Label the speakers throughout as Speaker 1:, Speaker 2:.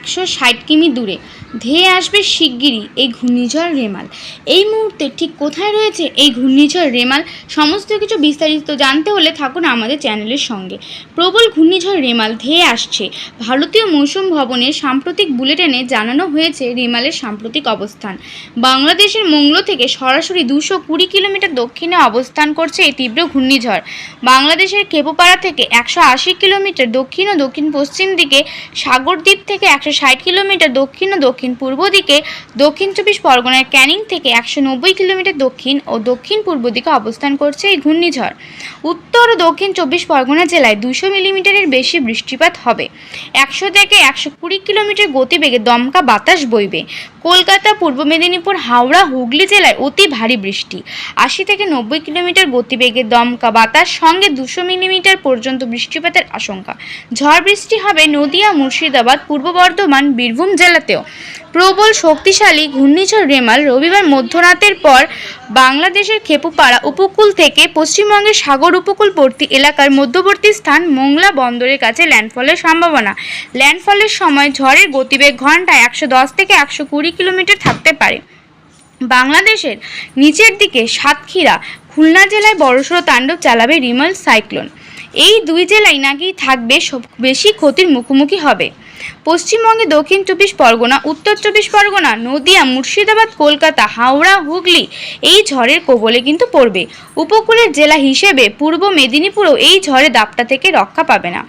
Speaker 1: একশো ষাট কিমি দূরে। ধেয়ে আসবে শিগগিরই এই ঘূর্ণিঝড় রেমাল। এই মুহূর্তে ঠিক কোথায় রয়েছে এই ঘূর্ণিঝড় রেমাল? সমস্ত কিছু বিস্তারিত জানতে হলে থাকুন আমাদের চ্যানেলের সঙ্গে। প্রবল ঘূর্ণিঝড় রেমাল ধেয়ে আসছে। ভারতীয় মৌসুম ভবনের সাম্প্রতিক বুলেটিনে জানানো হয়েছে রেমালের সাম্প্রতিক অবস্থান। বাংলাদেশের মংলো থেকে সরাসরি দুশো কুড়ি কিলোমিটার দক্ষিণে অবস্থান করছে এই তীব্র ঘূর্ণিঝড়। বাংলাদেশের কেপোপাড়া থেকে একশো আশি কিলোমিটার দক্ষিণ ও দক্ষিণ পশ্চিম দিকে সাগরদ্বীপ থেকে একশো ষাট কিলোমিটার দক্ষিণ ও দক্ষিণ পূর্ব দিকে, দক্ষিণ চব্বিশ পরগনার ক্যানিং থেকে একশো নব্বই কিলোমিটার দক্ষিণ ও দক্ষিণ পূর্ব দিকে অবস্থান করছে এই ঘূর্ণিঝড়। উত্তর ও দক্ষিণ চব্বিশ পরগনা জেলায় দুশো মিলিমিটারের বেশি বৃষ্টিপাত হবে। একশো থেকে একশো কুড়ি কিলোমিটার গতিবেগে দমকা বাতাস বইবে। কলকাতা, পূর্ব মেদিনীপুর, হাওড়া, হুগলি জেলায় অতি ভারী বৃষ্টি। আশি থেকে নব্বই কিলোমিটার গতিবেগে দমকা বাতাস, সঙ্গে দুশো মিলিমিটার পর্যন্ত বৃষ্টিপাতের আশঙ্কা। ঝড় বৃষ্টি হবে নদিয়া, মুর্শিদাবাদ, পূর্ব বর্ধমান, বীরভূম জেলাতেও। প্রবল শক্তিশালী ঘূর্ণিঝড় রেমাল রবিবার মধ্যরাতের পর বাংলাদেশের খেপুপাড়া উপকূল থেকে পশ্চিমবঙ্গের সাগর উপকূলবর্তী এলাকার মধ্যবর্তী স্থান মোংলা বন্দরের কাছে ল্যান্ডফলের সম্ভাবনা। ল্যান্ডফলের সময় ঝড়ের গতিবেগ ঘন্টায় একশো দশ থেকে একশো কুড়ি কিলোমিটার থাকতে পারে। বাংলাদেশের নিচের দিকে সাতক্ষীরা, খুলনা জেলায় বড়সড় তাণ্ডব চালাবে রিমাল সাইক্লোন। এই দুই জেলায় নাকি থাকবে বেশি ক্ষতির মুখোমুখি হবে। পশ্চিমবঙ্গে দক্ষিণ চব্বিশ পরগনা, উত্তর চব্বিশ পরগনা, নদিয়া, মুর্শিদাবাদ, কলকাতা, হাওড়া, হুগলি এই ঝড়ের কবলে কিন্তু পড়বে। উপকূলের জেলা হিসেবে পূর্ব মেদিনীপুরও এই ঝড়ে দাপটা থেকে রক্ষা পাবে না।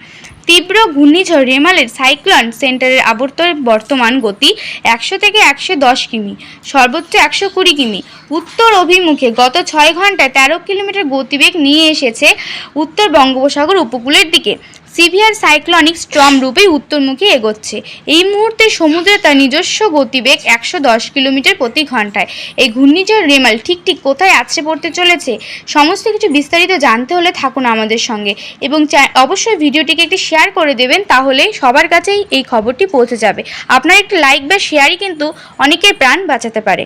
Speaker 1: তীব্র ঘূর্ণিঝড় রেমালের সাইক্লন সেন্টারের আবর্তন বর্তমান গতি একশো থেকে একশো দশ কিমি, সর্বোচ্চ একশো কুড়ি কিমি। উত্তর অভিমুখে গত ছয় ঘন্টায় তেরো কিলোমিটার গতিবেগ নিয়ে এসেছে উত্তর বঙ্গোপসাগর উপকূলের দিকে। সিভিয়ার সাইক্লনিক স্ট্রম রূপে উত্তরমুখী এগোচ্ছে। এই মুহূর্তে সমুদ্রে তার নিজস্ব গতিবেগ একশো দশ কিলোমিটার প্রতি ঘন্টায় এই ঘূর্ণিঝড় রেমাল ঠিক ঠিক কোথায় আছড়ে পড়তে চলেছে, সমস্ত কিছু বিস্তারিত জানতে হলে থাকুন আমাদের সঙ্গে। এবং অবশ্যই ভিডিওটিকে একটি শেয়ার করে দেবেন, তাহলে সবার কাছেই এই খবরটি পৌঁছে যাবে। আপনার একটি লাইক বা শেয়ারই কিন্তু অনেকের প্রাণ বাঁচাতে পারে।